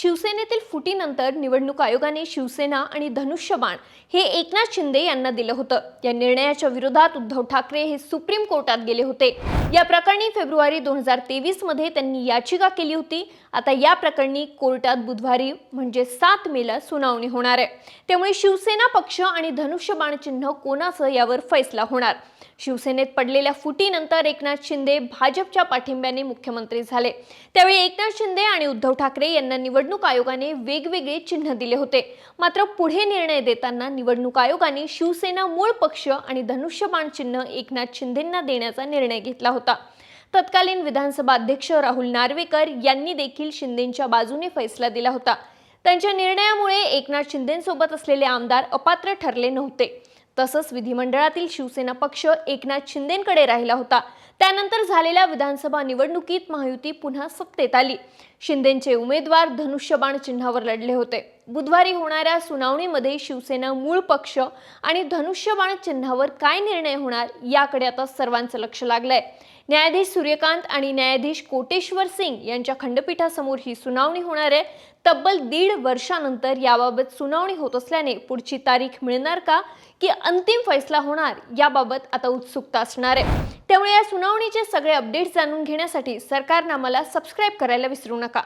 शिवसेनेतील फुटीनंतर निवडणूक आयोगाने शिवसेना आणि धनुष्यबाण हे एकनाथ शिंदे यांना दिलं होतं. या निर्णयाच्या विरोधात उद्धव ठाकरे हे सुप्रीम कोर्टात गेले होते. या प्रकरणी फेब्रुवारी दोन हजार तेवीसमध्ये त्यांनी याचिका केली होती. आता या प्रकरणी कोर्टात बुधवारी म्हणजे सात मेला सुनावणी होणार आहे. त्यामुळे शिवसेना पक्ष आणि धनुष्यबाण चिन्ह कोणाचं यावर फैसला होणार? शिवसेनेत पडलेल्या फुटीनंतर एकनाथ शिंदे भाजपच्या पाठिंब्याने मुख्यमंत्री झाले. त्यावेळी एकनाथ शिंदे आणि उद्धव ठाकरे यांना निवडणूक आयोगाने वेगवेगळे चिन्ह दिले होते. मात्र पुढे निर्णय देताना निवडणूक आयोगाने शिवसेना मूळ पक्ष आणि धनुष्यबाण चिन्ह एकनाथ शिंदेंना देण्याचा निर्णय घेतला होता. तत्कालीन विधानसभा अध्यक्ष राहुल नार्वेकर यांनी देखील शिंदेंच्या बाजूने फैसला दिला होता. त्यांच्या निर्णयामुळे एकनाथ शिंदेंसोबत असलेले आमदार अपात्र ठरले नव्हते. तसंच विधिमंडळातील शिवसेना पक्ष एकनाथ शिंदेंकडे राहिला होता. त्यानंतर झालेल्या विधानसभा निवडणुकीत महायुती पुन्हा सत्तेत आली. शिंदेंचे उमेदवार धनुष्यबाण चिन्हावर लढले होते. बुधवारी होणाऱ्या सुनावणीमध्ये शिवसेना मूळ पक्ष आणि धनुष्यबाण चिन्हावर काय निर्णय होणार याकडे आता सर्वांचं लक्ष लागलंय. न्यायाधीश सूर्यकांत आणि न्यायाधीश कोटेश्वर सिंग यांच्या खंडपीठासमोर ही सुनावणी होणार आहे. तब्बल दीड वर्षानंतर याबाबत सुनावणी होत असल्याने पुढची तारीख मिळणार का की अंतिम फैसला होणार याबाबत आता उत्सुकता असणार आहे. त्यामुळे या सुनावणीचे सगळे अपडेट्स जाणून घेण्यासाठी सरकारनं मला सबस्क्राईब करायला विसरू नका.